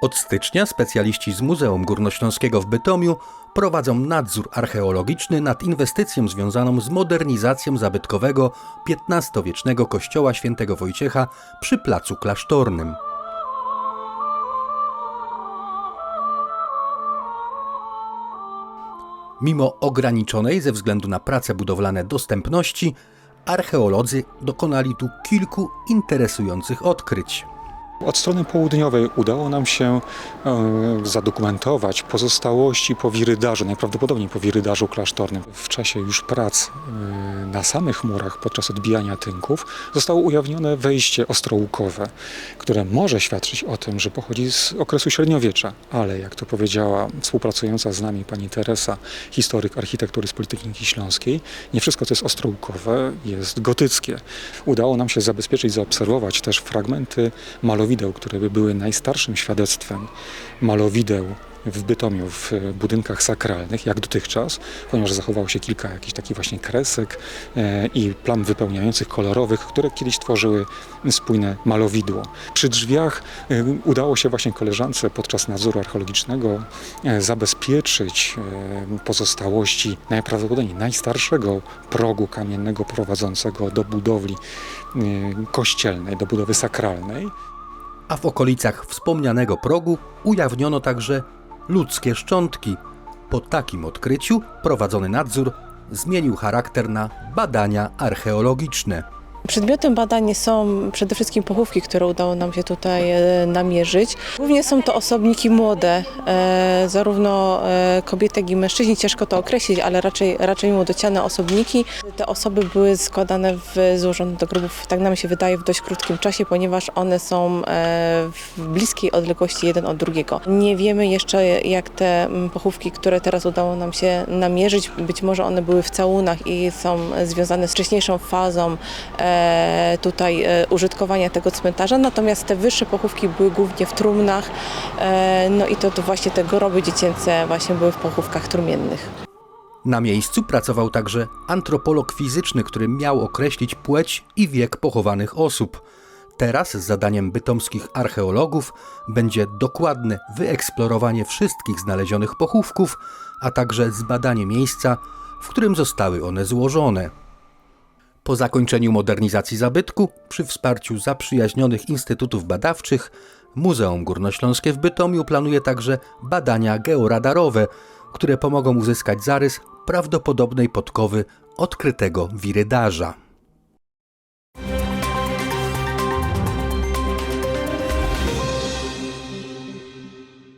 Od stycznia specjaliści z Muzeum Górnośląskiego w Bytomiu prowadzą nadzór archeologiczny nad inwestycją związaną z modernizacją zabytkowego XV-wiecznego kościoła świętego Wojciecha przy Placu Klasztornym. Mimo ograniczonej ze względu na prace budowlane dostępności, archeolodzy dokonali tu kilku interesujących odkryć. Od strony południowej udało nam się e, zadokumentować pozostałości po wirydarzu, najprawdopodobniej po wirydarzu klasztornym. W czasie już prac e, na samych murach podczas odbijania tynków zostało ujawnione wejście ostrołukowe, które może świadczyć o tym, że pochodzi z okresu średniowiecza, ale jak to powiedziała współpracująca z nami pani Teresa, historyk architektury z Politechniki Śląskiej, nie wszystko co jest ostrołukowe jest gotyckie. Udało nam się zabezpieczyć, zaobserwować też fragmenty malowideł, które by były najstarszym świadectwem malowideł w Bytomiu w budynkach sakralnych, jak dotychczas, ponieważ zachowało się kilka jakichś takich właśnie kresek e, i plam wypełniających kolorowych, które kiedyś tworzyły spójne malowidło. Przy drzwiach e, udało się właśnie koleżance podczas nadzoru archeologicznego e, zabezpieczyć e, pozostałości najprawdopodobniej najstarszego progu kamiennego prowadzącego do budowli e, kościelnej, do budowy sakralnej. a w okolicach wspomnianego progu ujawniono także ludzkie szczątki. Po takim odkryciu prowadzony nadzór zmienił charakter na badania archeologiczne. Przedmiotem badań są przede wszystkim pochówki, które udało nam się tutaj e, namierzyć. Głównie są to osobniki młode, e, zarówno e, kobiety, jak i mężczyźni. Ciężko to określić, ale raczej, raczej młodociane osobniki. Te osoby były składane, w, złożone do grobów, tak nam się wydaje, w dość krótkim czasie, ponieważ one są w bliskiej odległości jeden od drugiego. Nie wiemy jeszcze, jak te pochówki, które teraz udało nam się namierzyć, być może one były w całunach i są związane z wcześniejszą fazą tutaj e, użytkowania tego cmentarza, natomiast te wyższe pochówki były głównie w trumnach, e, no i to, to właśnie te groby dziecięce właśnie były w pochówkach trumiennych. Na miejscu pracował także antropolog fizyczny, który miał określić płeć i wiek pochowanych osób. Teraz zadaniem bytomskich archeologów będzie dokładne wyeksplorowanie wszystkich znalezionych pochówków, a także zbadanie miejsca, w którym zostały one złożone. Po zakończeniu modernizacji zabytku, przy wsparciu zaprzyjaźnionych instytutów badawczych, Muzeum Górnośląskie w Bytomiu planuje także badania georadarowe, które pomogą uzyskać zarys prawdopodobnej podkowy odkrytego wirydarza.